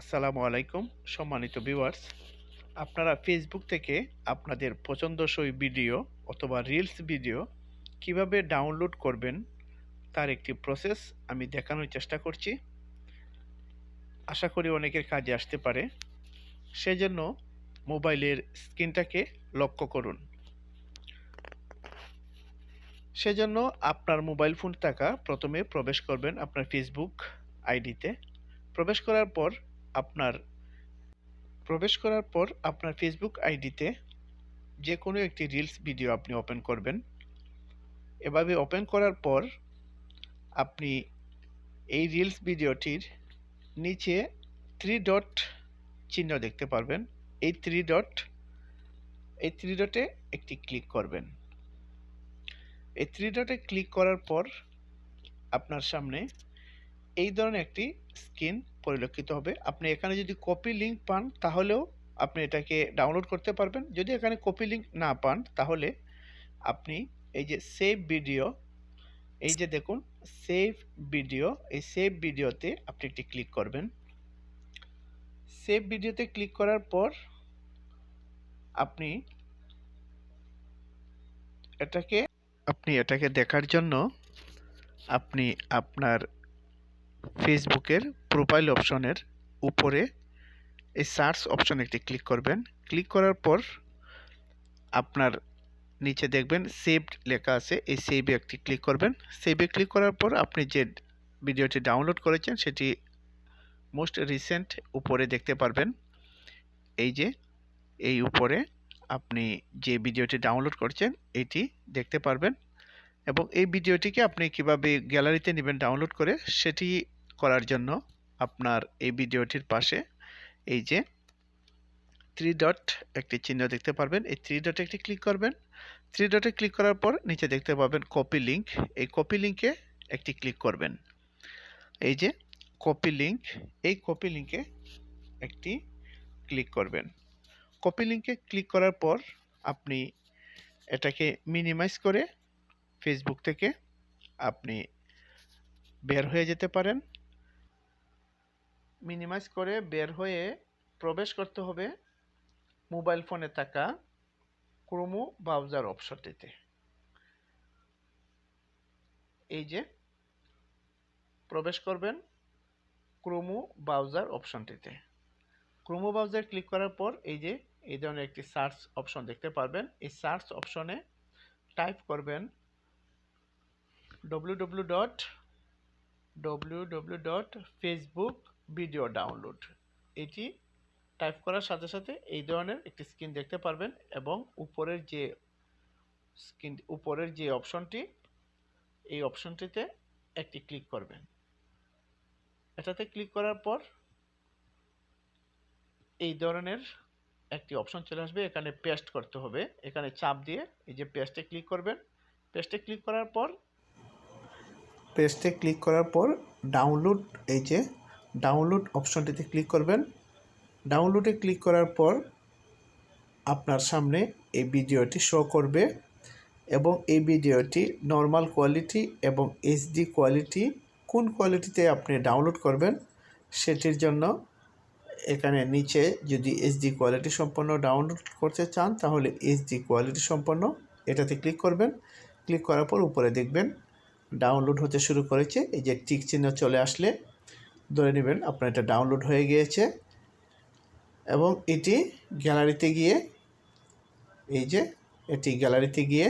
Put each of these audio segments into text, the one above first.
আসসালামু আলাইকুম, সম্মানিত ভিউয়ার্স আপনারা ফেসবুক থেকে আপনাদের পছন্দসই ভিডিও অথবা রিলস ভিডিও কীভাবে ডাউনলোড করবেন, তার একটি প্রসেস আমি দেখানোর চেষ্টা করছি। আশা করি অনেকের কাজে আসতে পারে। সেজন্য মোবাইলের স্ক্রিনটাকে লক্ষ্য করুন। সেজন্য আপনার মোবাইল ফোন থাকা প্রথমে প্রবেশ করবেন আপনার ফেসবুক আইডিতে। প্রবেশ করার পর আপনার প্রবেশ করার পর আপনার ফেসবুক আইডিতে যে কোনো একটি রিলস ভিডিও আপনি ওপেন করবেন। এভাবে ওপেন করার পর আপনি এই রিলস ভিডিওটির নিচে থ্রি ডট চিহ্ন দেখতে পারবেন। এই থ্রি ডট এই থ্রি ডটে একটি ক্লিক করবেন। এই থ্রি ডটে ক্লিক করার পর আপনার সামনে এই ধরনের একটি স্ক্রিন পরিলক্ষিত হবে। আপনি এখানে যদি কপি লিঙ্ক পান, তাহলেও আপনি এটাকে ডাউনলোড করতে পারবেন। যদি এখানে কপি লিঙ্ক না পান, তাহলে আপনি এই যে সেভ ভিডিও এই যে দেখুন সেভ ভিডিও এই সেভ ভিডিওতে আপনি একটি ক্লিক করবেন। সেভ ভিডিওতে ক্লিক করার পর আপনি এটাকে আপনি এটাকে দেখার জন্য আপনি আপনার ফেসবুকের প্রোফাইল অপশনের উপরে এই সার্চ অপশনে একটি ক্লিক করবেন। ক্লিক করার পর আপনার নিচে দেখবেন সেভড লেখা আছে। এই সেভে একটি ক্লিক করবেন। সেভে ক্লিক করার পর আপনি যে ভিডিওটি ডাউনলোড করেছেন সেটি মোস্ট রিসেন্ট উপরে দেখতে পারবেন। এই যে, এই উপরে আপনি যে ভিডিওটি ডাউনলোড করছেন এটি দেখতে পারবেন। এবং এই ভিডিওটিকে আপনি কীভাবে গ্যালারিতে নেবেন ডাউনলোড করে সেটি করার জন্য আপনার এই ভিডিওটির পাশে এই যে থ্রি ডট একটি চিহ্ন দেখতে পারবেন। এই থ্রি ডটে একটি ক্লিক করবেন। থ্রি ডটে ক্লিক করার পর নিচে দেখতে পাবেন কপি লিঙ্ক এই কপি লিঙ্কে একটি ক্লিক করবেন। এই যে কপি লিঙ্ক এই কপি লিঙ্কে একটি ক্লিক করবেন। কপি লিঙ্কে ক্লিক করার পর আপনি এটাকে মিনিমাইজ করে ফেসবুক থেকে আপনি বের হয়ে যেতে পারেন। মিনিমাইজ করে বের হয়ে প্রবেশ করতে হবে মোবাইল ফোনে থাকা ক্রোমো ব্রাউজার অপশনটিতে এই যে প্রবেশ করবেন ক্রোমো ব্রাউজার অপশনটিতে ক্রোমো ব্রাউজার ক্লিক করার পর এই যে এই ধরনের একটি সার্চ অপশন দেখতে পারবেন। এই সার্চ অপশনে টাইপ করবেন www dot www dot Facebook video download এটি টাইপ করার সাথে সাথে এই ধরনের একটি স্ক্রিন দেখতে পারবেন এবং উপরের যে স্ক্রিন উপরের যে অপশনটি এই অপশনটিতে একটি ক্লিক করবেন। এটাতে ক্লিক করার পর এই ধরনের একটি অপশন চলে আসবে। এখানে পেস্ট করতে হবে। এখানে চাপ দিয়ে এই যে পেস্টে ক্লিক করবেন। পেস্টে ক্লিক করার পর পেস্টে ক্লিক করার পর ডাউনলোড, এই যে ডাউনলোড অপশনটিতে ক্লিক করবেন। ডাউনলোডে ক্লিক করার পর আপনার সামনে এই ভিডিওটি শো করবে এবং এই ভিডিওটি নর্মাল কোয়ালিটি এবং এইচডি কোয়ালিটি, কোন কোয়ালিটিতে আপনি ডাউনলোড করবেন সেটির জন্য এখানে নিচে যদি এইচডি কোয়ালিটি সম্পন্ন ডাউনলোড করতে চান তাহলে এইচডি কোয়ালিটি সম্পন্ন এটাতে ক্লিক করবেন। ক্লিক করার পর উপরে দেখবেন ডাউনলোড হতে শুরু করেছে। এই যে টিক চিহ্ন চলে আসলে ধরে নেবেন আপনার এটা ডাউনলোড হয়ে গিয়েছে এবং এটি গ্যালারিতে গিয়ে এই যে এটি গ্যালারিতে গিয়ে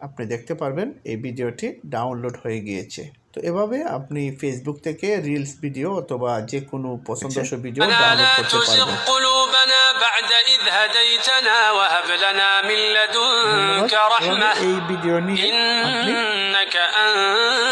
আপনি দেখতে পারবেন এই ভিডিওটি ডাউনলোড হয়ে গিয়েছে। তো এভাবে আপনি ফেসবুক থেকে রিলস ভিডিও অথবা যে কোনো পছন্দসই ভিডিও ডাউনলোড করতে পারবেন। এই ভিডিও নিয়ে আপনি إنك أنت